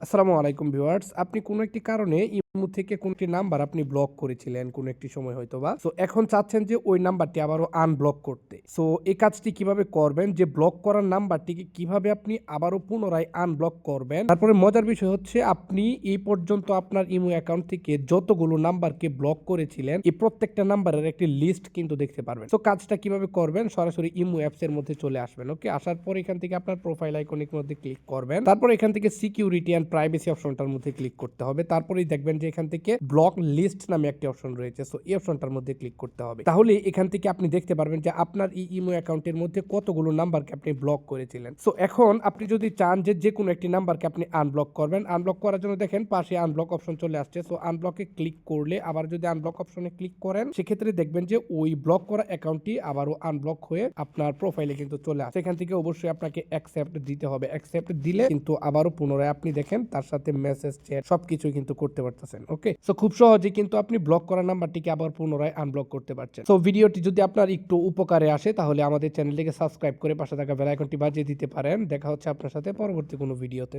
আসসালামু আলাইকুম ভিউয়ার্স আপনি কোনো একটি কারণে থেকে কোন একটি নাম্বার আপনি ব্লক করেছিলেন কোনো একটি সময় হয়তো বা সো এখন চাচ্ছেন যে ওই নাম্বারটি আবারও আনব্লক করতে। সো এই কাজটি কীভাবে করবেন? যে ব্লক করার নাম্বারটিকে কীভাবে আপনি আবারও পুনরায় আনব্লক করবেন? তারপরে মজার বিষয় হচ্ছে, আপনি এই পর্যন্ত আপনার ইমো অ্যাকাউন্ট থেকে যতগুলো নাম্বারকে ব্লক করেছিলেন, এই প্রত্যেকটা নাম্বারের একটি লিস্ট কিন্তু দেখতে পারবেন। তো কাজটা কীভাবে করবেন? সরাসরি ইমো অ্যাপস এর মধ্যে চলে আসবেন ওকে আসার পর এখান থেকে আপনার প্রোফাইল আইকনের মধ্যে ক্লিক করবেন। তারপর এখান থেকে সিকিউরিটি অ্যান্ড প্রাইভেসি অপশনটার মধ্যে ক্লিক করতে হবে। তারপরেই দেখবেন যে এখান থেকে ব্লক লিস্ট নামে একটি অপশন রয়েছে সো এই অপশনটার মধ্যে ক্লিক করতে হবে। তাহলে এখান থেকে আপনি দেখতে পারবেন যে আপনার এই ইমো অ্যাকাউন্টের মধ্যে কতগুলো নাম্বারকে আপনি ব্লক করেছিলেন। সো এখন আপনি যদি চান যে যে কোনো একটি নাম্বারকে আপনি আনব্লক করবেন আনব্লক করার জন্য দেখেন পাশে আনব্লক অপশন চলে আসছে সো আনব্লকে ক্লিক করলে আবার যদি আনব্লক অপশনে ক্লিক করেন, সেক্ষেত্রে দেখবেন যে ওই ব্লক করা অ্যাকাউন্টটি আবারও আনব্লক হয়ে আপনার প্রোফাইলে কিন্তু চলে আসে সেখান থেকে অবশ্যই আপনাকে অ্যাকসেপ্ট দিতে হবে। অ্যাকসেপ্ট দিলে কিন্তু আবারও পুনরায় আপনি দেখেন তার সাথে মেসেজ চ্যাট সবকিছু কিন্তু করতে পারতেছেন ওকে সো খুব সহজে কিন্তু আপনি ব্লক করা নাম্বারটিকে আবার পুনরায় আনব্লক করতে পারছেন। সো ভিডিওটি যদি আপনার একটু উপকারে আসে, তাহলে আমাদের চ্যানেলটিকে সাবস্ক্রাইব করে পাশে থাকা বেল আইকনটি বাজিয়ে দিতে পারেন। দেখা হচ্ছে আপনার সাথে পরবর্তী কোনো ভিডিওতে